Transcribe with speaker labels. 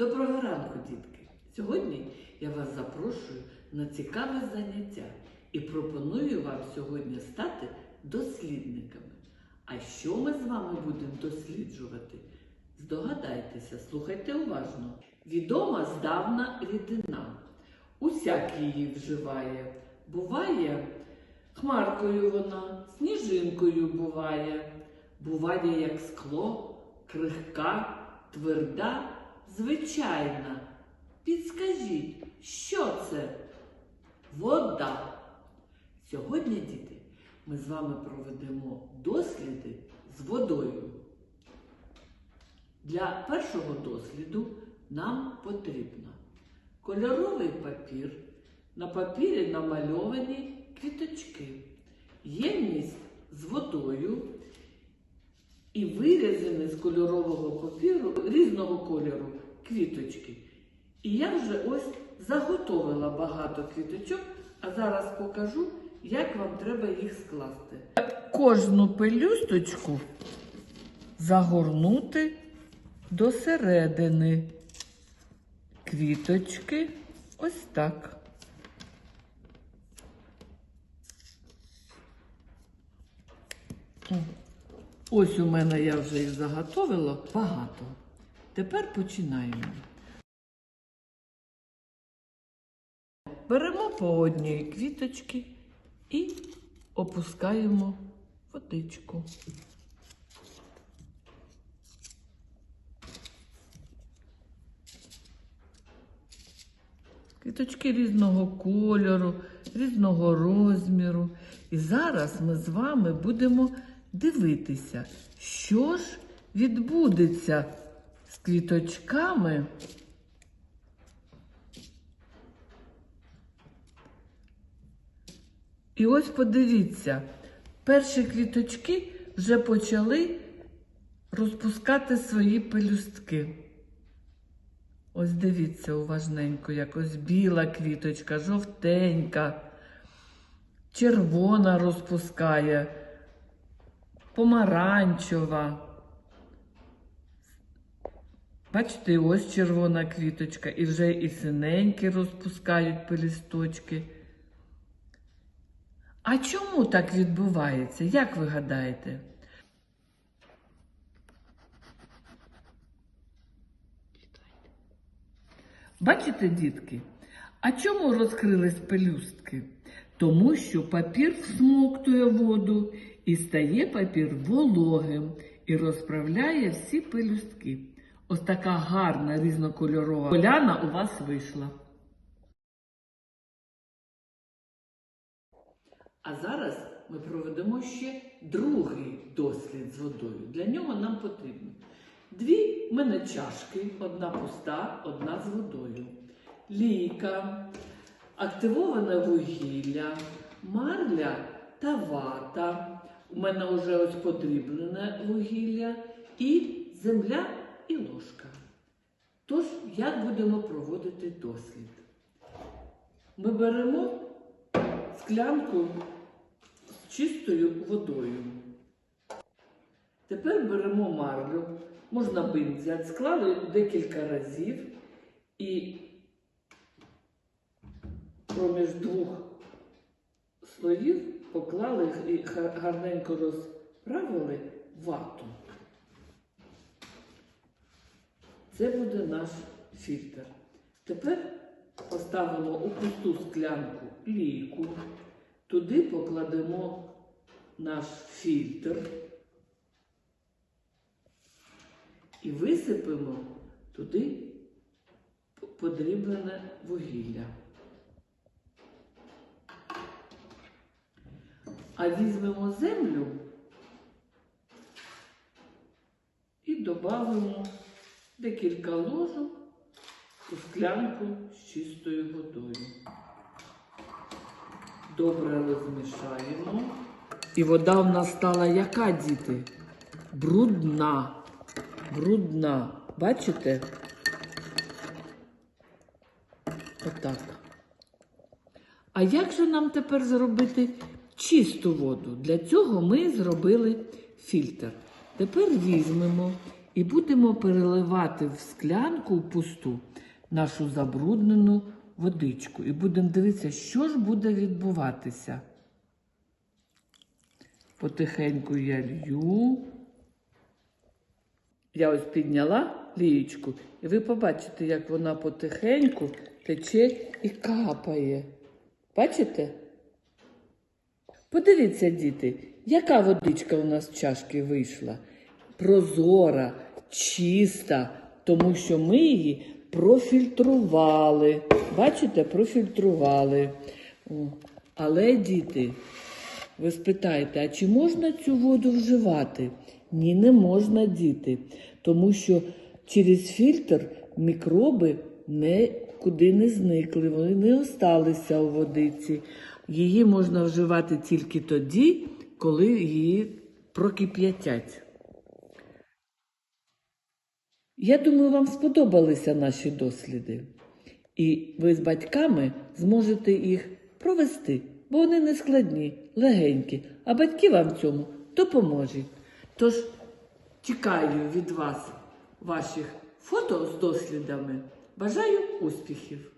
Speaker 1: Доброго ранку, дітки! Сьогодні я вас запрошую на цікаве заняття і пропоную вам сьогодні стати дослідниками. А що ми з вами будемо досліджувати? Здогадайтеся, слухайте уважно. Відома здавна рідина. Усяк її вживає. Буває хмаркою вона, сніжинкою буває. Буває, як скло, крихка, тверда, звичайна. Підскажіть, що це? Вода. Сьогодні, діти, ми з вами проведемо досліди з водою. Для першого досліду нам потрібно кольоровий папір. На папірі намальовані квіточки, ємність з водою і вирізані з кольорового папіру різного кольору квіточки. І я вже ось заготовила багато квіточок, а зараз покажу, як вам треба їх скласти. Кожну пелюсточку загорнути до середини квіточки ось так. Ось у мене я вже їх заготовила багато. Тепер починаємо. Беремо по одній квіточки і опускаємо водичку. Квіточки різного кольору, різного розміру. І зараз ми з вами будемо дивитися, що ж відбудеться з квіточками. І ось подивіться, перші квіточки вже почали розпускати свої пелюстки. Ось дивіться уважненько, як ось біла квіточка, жовтенька, червона розпускає, помаранчева. Бачите, ось червона квіточка, і вже і синенькі розпускають пелюсточки. А чому так відбувається? Як ви гадаєте? Бачите, дітки? А чому розкрились пелюстки? Тому що папір всмоктує воду і стає папір вологим і розправляє всі пелюстки. Ось така гарна різнокольорова поляна у вас вийшла. А зараз ми проведемо ще другий дослід з водою. Для нього нам потрібно дві мене чашки, одна пуста, одна з водою, лійка, активоване вугілля, марля та вата. У мене вже ось подріблене вугілля і земля і ложка. Тож, як будемо проводити дослід? Ми беремо склянку з чистою водою. Тепер беремо марлю, можна взяти, склали декілька разів і проміж двох слоїв поклали і гарненько розправили вату. Це буде наш фільтр. Тепер поставимо у пусту склянку лійку, туди покладемо наш фільтр і висипемо туди подріблене вугілля. А візьмемо землю і додамо декілька ложок у склянку з чистою водою. Добре розмішаємо. І вода в нас стала яка, діти? Брудна. Брудна. Бачите? Отак. А як же нам тепер зробити чисту воду? Для цього ми зробили фільтр. Тепер візьмемо І будемо переливати в склянку пусту нашу забруднену водичку. І будемо дивитися, що ж буде відбуватися. Потихеньку я лью. Я ось підняла лієчку, і ви побачите, як вона потихеньку тече і капає. Бачите? Подивіться, діти, яка водичка у нас в чашки вийшла. Прозора, чиста, тому що ми її профільтрували. Бачите, профільтрували. Але, діти, ви спитаєте, а чи можна цю воду вживати? Ні, не можна, діти, тому що через фільтр мікроби нікуди не зникли, вони не осталися у водиці. Її можна вживати тільки тоді, коли її прокип'ятять. Я думаю, вам сподобалися наші досліди. І ви з батьками зможете їх провести, бо вони не складні, легенькі, а батьки вам в цьому допоможуть. Тож чекаю від вас ваших фото з дослідами. Бажаю успіхів!